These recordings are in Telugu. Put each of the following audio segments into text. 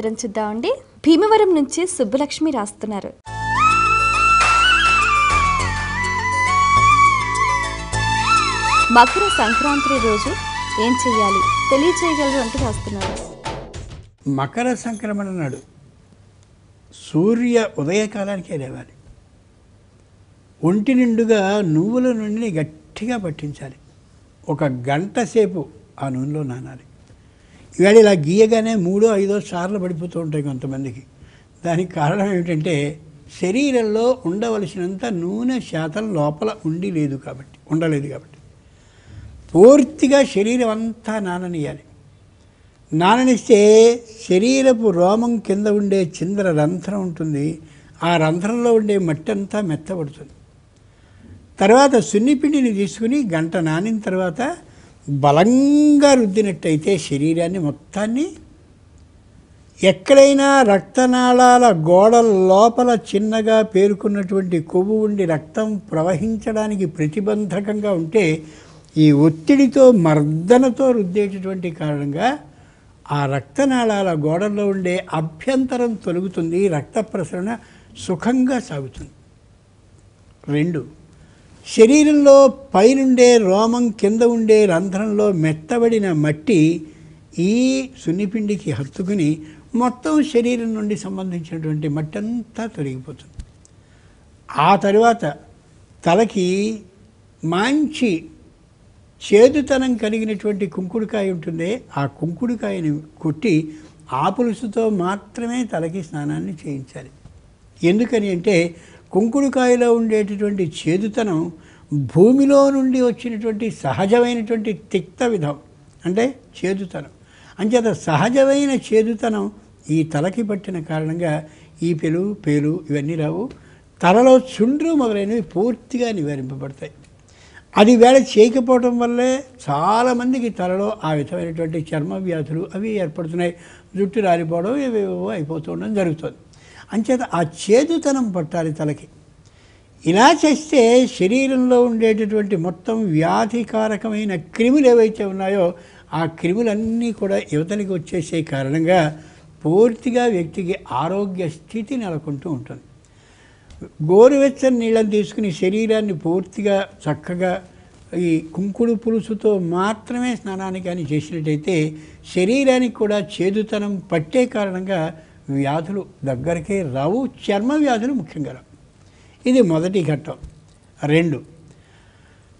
ఉత్తరం చూద్దామండి. భీమవరం నుంచి సుబ్బలక్ష్మి రాస్తున్నారు. మకర సంక్రాంతి రోజు ఏం చేయాలి తెలియచేయగలరు అంటూ రాస్తున్నారు. మకర సంక్రమణ నాడు సూర్య ఉదయకాలానికే లేవాలి. ఒంటి నిండుగా నువ్వుల నుండిని గట్టిగా పట్టించాలి. ఒక గంట సేపు ఆ నూనెలో నానాలి. ఇవాళ ఇలా గీయగానే మూడో ఐదో సార్లు పడిపోతూ ఉంటాయి కొంతమందికి. దానికి కారణం ఏమిటంటే శరీరంలో ఉండవలసినంత నూనె శాతం లోపల ఉండి లేదు కాబట్టి ఉండలేదు కాబట్టి. పూర్తిగా శరీరం అంతా నాననీయాలి. నాననిస్తే శరీరపు రోమం కింద ఉండే చిందర రంధ్రం ఉంటుంది. ఆ రంధ్రంలో ఉండే మట్టి అంతా మెత్తబడుతుంది. తర్వాత సున్నిపిండిని తీసుకుని గంట నానిన తర్వాత బలంగా రుద్దినట్టయితే శరీరాన్ని మొత్తాన్ని ఎక్కడైనా రక్తనాళాల గోడల లోపల చిన్నగా పేరుకున్నటువంటి కొవ్వు ఉండి రక్తం ప్రవహించడానికి ప్రతిబంధకంగా ఉంటే ఈ ఒత్తిడితో మర్దనతో రుద్దేటటువంటి కారణంగా ఆ రక్తనాళాల గోడల్లో ఉండే అభ్యంతరం తొలుగుతుంది రక్త ప్రసరణ సుఖంగా సాగుతుంది. రెండు శరీరంలో పైనుండే రోమం కింద ఉండే రంధ్రంలో మెత్తబడిన మట్టి ఈ సున్నిపిండికి హత్తుకుని మొత్తం శరీరం నుండి సంబంధించినటువంటి మట్టి అంతా తొలగిపోతుంది. ఆ తరువాత తలకి మంచి చేదుతనం కలిగినటువంటి కుంకుడుకాయ ఉంటుంది. ఆ కుంకుడుకాయని కొట్టి ఆ పులుసుతో మాత్రమే తలకి స్నానాన్ని చేయించాలి. ఎందుకని అంటే కుంకుడుకాయలో ఉండేటటువంటి చేదుతనం భూమిలో నుండి వచ్చినటువంటి సహజమైనటువంటి తిక్త విధం అంటే చేదుతనం. అంచేత సహజమైన చేదుతనం ఈ తలకి పట్టిన కారణంగా ఈ పెలు పేలు ఇవన్నీ రావు. తలలో చుండ్రు మొదలైనవి పూర్తిగా నివారింపబడతాయి. అది వేళ చేయకపోవడం వల్లే చాలామందికి తలలో ఆ విధమైనటువంటి చర్మ వ్యాధులు అవి ఏర్పడుతున్నాయి. జుట్టు రాలిపోవడం ఏవేవో అయిపోతుండడం జరుగుతుంది. అంచేత ఆ చేదుతనం పట్టాలి తలకి. ఇలా చేస్తే శరీరంలో ఉండేటటువంటి మొత్తం వ్యాధికారకమైన క్రిములు ఏవైతే ఉన్నాయో ఆ క్రిములన్నీ కూడా యువతలకి వచ్చేసే కారణంగా పూర్తిగా వ్యక్తికి ఆరోగ్య స్థితి నెలకొంటూ ఉంటుంది. గోరువెచ్చని నీళ్ళని తీసుకుని శరీరాన్ని పూర్తిగా చక్కగా ఈ కుంకుడు పులుసుతో మాత్రమే స్నానానికి కానీ చేసినట్టయితే శరీరానికి కూడా చేదుతనం పట్టే కారణంగా వ్యాధులు దగ్గరికే రావు. చర్మ వ్యాధులు ముఖ్యంగా రావు. ఇది మొదటి ఘట్టం. రెండు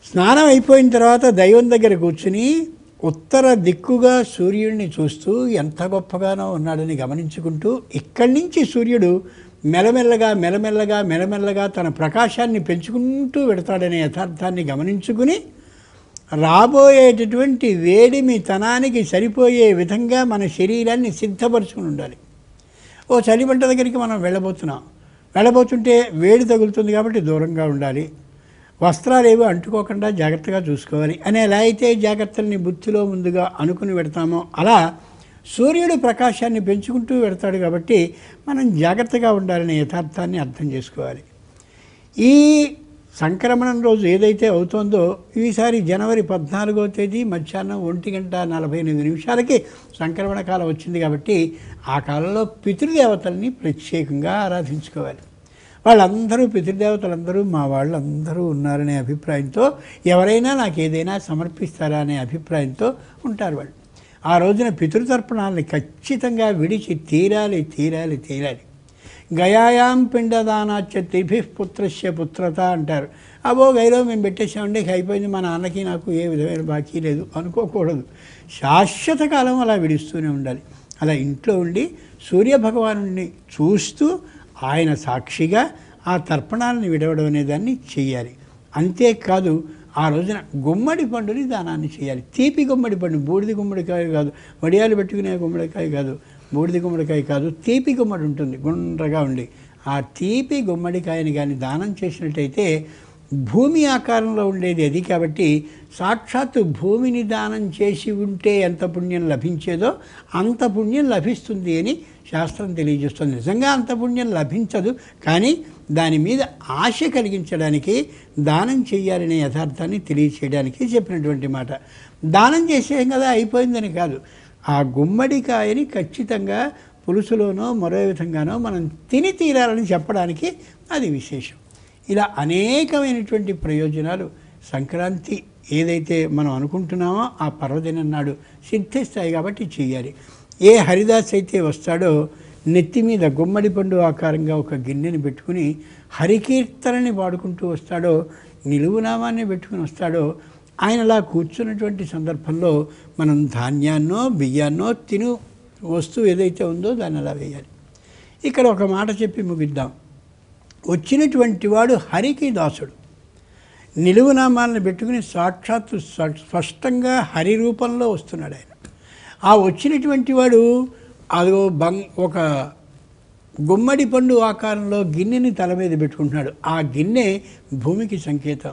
స్నానం అయిపోయిన తర్వాత దైవం దగ్గర కూర్చుని ఉత్తర దిక్కుగా సూర్యుడిని చూస్తూ ఎంత గొప్పగానో ఉన్నాడని గమనించుకుంటూ ఇక్కడి నుంచి సూర్యుడు మెలమెల్లగా మెలమెల్లగా మెలమెల్లగా తన ప్రకాశాన్ని పెంచుకుంటూ పెడతాడనే యథార్థాన్ని గమనించుకుని రాబోయేటటువంటి వేడిమి తనానికి సరిపోయే విధంగా మన శరీరాన్ని సిద్ధపరచుకుని ఉండాలి. ఓ చలిమంట దగ్గరికి మనం వెళ్ళబోతున్నాం. వెళ్ళబోతుంటే వేడి తగులుతుంది కాబట్టి దూరంగా ఉండాలి. వస్త్రాలు ఏవి అంటుకోకుండా జాగ్రత్తగా చూసుకోవాలి. అని ఎలా అయితే జాగ్రత్తల్ని బుద్ధిలో ముందుగా అనుకుని పెడతామో అలా సూర్యుడు ప్రకాశాన్ని పెంచుకుంటూ పెడతాడు కాబట్టి మనం జాగ్రత్తగా ఉండాలనే యథార్థాన్ని అర్థం చేసుకోవాలి. ఈ సంక్రమణం రోజు ఏదైతే అవుతోందో ఈసారి జనవరి పద్నాలుగో తేదీ మధ్యాహ్నం ఒంటి గంట నలభై ఎనిమిది నిమిషాలకి సంక్రమణ కాలం వచ్చింది కాబట్టి ఆ కాలంలో పితృదేవతల్ని ప్రత్యేకంగా ఆరాధించుకోవాలి. వాళ్ళందరూ పితృదేవతలందరూ మా వాళ్ళందరూ ఉన్నారనే అభిప్రాయంతో ఎవరైనా నాకు ఏదైనా సమర్పిస్తారా అనే అభిప్రాయంతో ఉంటారు వాళ్ళు. ఆ రోజున పితృతర్పణాలని ఖచ్చితంగా విడిచి తీరాలి తీరాలి తీరాలి. గయాయాం పిండదానాచ్చ పుత్రస్య పుత్రత అంటారు. అబో గైలో మేము పెట్టేసామండి అయిపోయింది మా నాన్నకి నాకు ఏ విధమైన బాకీ లేదు అనుకోకూడదు. శాశ్వత కాలం అలా విడుస్తూనే ఉండాలి. అలా ఇంట్లో ఉండి సూర్యభగవాను చూస్తూ ఆయన సాక్షిగా ఆ తర్పణాలను విడవడం అనేదాన్ని చెయ్యాలి. అంతేకాదు ఆ రోజున గుమ్మడి పండుని దానాన్ని చేయాలి తీపి గుమ్మడి పండు బూడిది గుమ్మడికాయ కాదు వడియాలు పెట్టుకునే గుమ్మడికాయ కాదు బూడిది గుమ్మడికాయ కాదు తీపి గుమ్మడి ఉంటుంది గుండ్రగా ఉండి. ఆ తీపి గుమ్మడికాయని కానీ దానం చేసినట్టయితే భూమి ఆకారంలో ఉండేది అది కాబట్టి సాక్షాత్తు భూమిని దానం చేసి ఉంటే ఎంత పుణ్యం లభించేదో అంత పుణ్యం లభిస్తుంది అని శాస్త్రం తెలియజేస్తుంది. నిజంగా అంత పుణ్యం లభించదు కానీ దాని మీద ఆశ కలిగించడానికి దానం చేయాలనే యథార్థాన్ని తెలియచేయడానికి చెప్పినటువంటి మాట. దానం చేసేయం కదా అయిపోయిందని కాదు ఆ గుమ్మడికాయని ఖచ్చితంగా పులుసులోనో మరో విధంగానో మనం తిని తీరాలని చెప్పడానికి అది విశేషం. ఇలా అనేకమైనటువంటి ప్రయోజనాలు. సంక్రాంతి ఏదైతే మనం అనుకుంటున్నామో ఆ పర్వదినం నాడు సిద్ధిస్తాయి కాబట్టి చేయాలి. ఏ హరిదాస్ అయితే వస్తాడో నెత్తి మీద గుమ్మడి పండు ఆకారంగా ఒక గిన్నెని పెట్టుకుని హరికీర్తనని పాడుకుంటూ వస్తాడో నిలువునామాన్ని పెట్టుకుని వస్తాడో ఆయన అలా కూర్చున్నటువంటి సందర్భంలో మనం ధాన్యాన్నో బియ్యాన్నో తిను వస్తువు ఏదైతే ఉందో దాన్ని అలా వేయాలి. ఇక్కడ ఒక మాట చెప్పి ముగిద్దాం. వచ్చినటువంటి వాడు హరికి దాసుడు. నిలువునామాలను పెట్టుకుని సాక్షాత్తు స్పష్టంగా హరి రూపంలో వస్తున్నాడు ఆయన. ఆ వచ్చినటువంటి వాడు అదో బంగ్ ఒక గుమ్మడి పండు ఆకారంలో గిన్నెని తల మీద పెట్టుకుంటున్నాడు. ఆ గిన్నె భూమికి సంకేతం.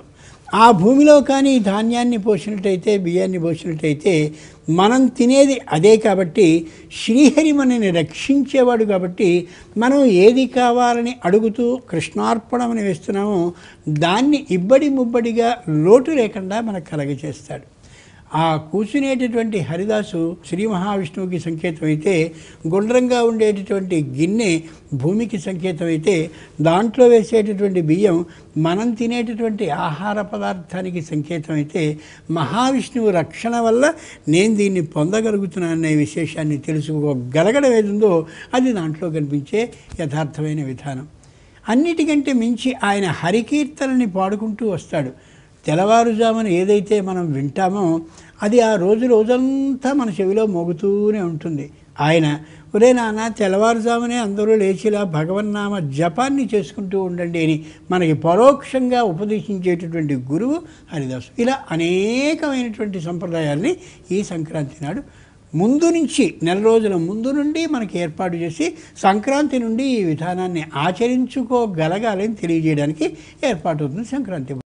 ఆ భూమిలో కానీ ధాన్యాన్ని పోసినట్టయితే బియ్యాన్ని పోసినట్టయితే మనం తినేది అదే కాబట్టి శ్రీహరి మనని రక్షించేవాడు కాబట్టి మనం ఏది కావాలని అడుగుతూ కృష్ణార్పణమని వేస్తున్నామో దాన్ని ఇబ్బడి ముబ్బడిగా లోటు లేకుండా మనకు కలగజేస్తాడు. ఆ కూర్చునేటటువంటి హరిదాసు శ్రీ మహావిష్ణువుకి సంకేతమైతే గుండ్రంగా ఉండేటటువంటి గిన్నె భూమికి సంకేతమైతే దాంట్లో వేసేటటువంటి బియ్యం మనం తినేటటువంటి ఆహార పదార్థానికి సంకేతం అయితే మహావిష్ణువు రక్షణ వల్ల నేను దీన్ని పొందగలుగుతున్నాననే విశేషాన్ని తెలుసుకోగలగడం ఏదుందో అది దాంట్లో కనిపించే యథార్థమైన విధానం. అన్నిటికంటే మించి ఆయన హరికీర్తనని పాడుకుంటూ వస్తాడు. తెల్లవారుజామున ఏదైతే మనం వింటామో అది ఆ రోజు రోజంతా మన చెవిలో మోగుతూనే ఉంటుంది. ఆయన ఒరే నాన్న తెల్లవారుజామునే అందరూ లేచిలా భగవన్నామ జపాన్ని చేసుకుంటూ ఉండండి అని మనకి పరోక్షంగా ఉపదేశించేటటువంటి గురువు హరిదాసు. ఇలా అనేకమైనటువంటి సంప్రదాయాల్ని ఈ సంక్రాంతి నాడు ముందు నుంచి నెల రోజుల ముందు నుండి మనకి ఏర్పాటు చేసి సంక్రాంతి నుండి ఈ విధానాన్ని ఆచరించుకోగలగాలని తెలియజేయడానికి ఏర్పాటు అవుతుంది సంక్రాంతి.